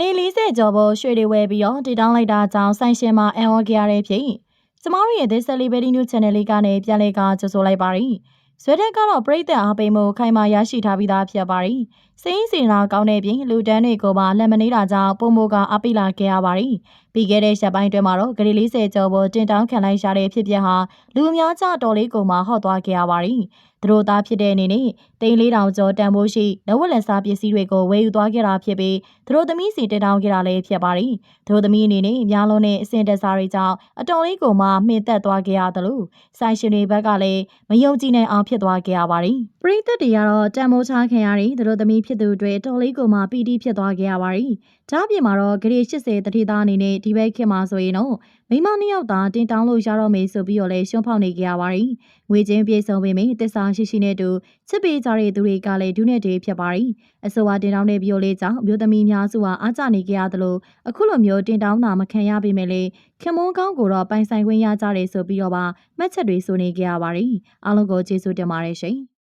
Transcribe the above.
လေး40ကျော်ပေါ်ရွှေတွေဝယ်ပြီးတော့တည်တောင်းလိုက်တာကြောင့်ဆိုင်ရှင်မှာအံ့ဩခဲ့ရတဲ့ဖြစ်ကျမတို့ရဲ့ This Celebrity News Channel လေးကနေပြန်လည်ကကြိုဆိုလိုက်ပါရစေဇွဲတက်ကတော့ပြည်သက်အားပေးမှုခိုင်မာရရှိထားပြီးသားဖြစ်ပါရီစင်းစင်နာကောင်းတဲ့ပြင်လူတန်းတွေကိုပါလက်မနေတာကြောင့်ပုံမိုကအားပေးလာခဲ့ရပါရီ ပြီးခဲ့တဲ့ရက်ပိုင်းတွင်မှာတော့ဂရီ40ကျော်ပေါ်တင်တောင်းခံလိုက်ရတဲ့ဖြစ်ပျက်ဟာလူအများကြတော်လေးကိုမှဟော့သွားခဲ့ရပါရီသူတို့သားဖြစ်တဲ့အနေနဲ့တိန်လေးတောင်ကျော်တန်ဖိုးရှိလက်ဝက်လက်စားပစ္စည်းတွေကိုဝယ်ယူသွားခဲ့တာဖြစ်ပြီးသူတို့သမီးစီတင်တောင်းခဲ့တာလည်းဖြစ်ပါရီသူတို့သမီးအနေနဲ့အများလုံးနဲ့အစင်တက်စားတွေကြောင့်အတော်လေးကိုမှမှင်သက်သွားခဲ့ရတယ်လို့ဆိုင်ရှင်တွေဘက်ကလည်းမယုံကြည်နိုင်အောင်ဖြစ်သွားခဲ့ရပါရီပရိသတ်တွေကတော့တန်မိုးချခံရတဲ့သူတို့သမီးဖြစ်သူတွေတော်လေးကိုမှပီတိဖြစ်သွားခဲ့ရပါရီဒါ့အပြင်မှာတော့ဂရေ80တတိသားအနေနဲ့ဒီဘက်ခင်မှာဆိုရင်တော့မိမနှစ်ယောက်သာတင်တောင်းလို့ရတော့မယ်ဆိုပြီးတော့လဲရှုံးဖောက်နေကြရပါရီငွေချင်းပြေဆုံးပေမယ့်တစ္ဆာရှိရှိနဲ့တူချစ်ပေးကြတဲ့သူတွေကလည်းဒုနဲ့တေးဖြစ်ပါရီအဆိုပါတင်တောင်းတဲ့ဗီယိုလေးကြောင့်မျိုးသမီးများစုဟာအားကျနေကြရသလိုအခုလိုမျိုးတင်တောင်းတာမခံရပေမဲ့လေခင်မုန်းကောင်းကိုတော့ပိုင်ဆိုင်ခွင့်ရကြတယ်ဆိုပြီးတော့ပါမှတ်ချက်တွေဆိုနေကြရပါရီအားလုံးကိုကျေးဇူးတင်ပါတယ်ရှင်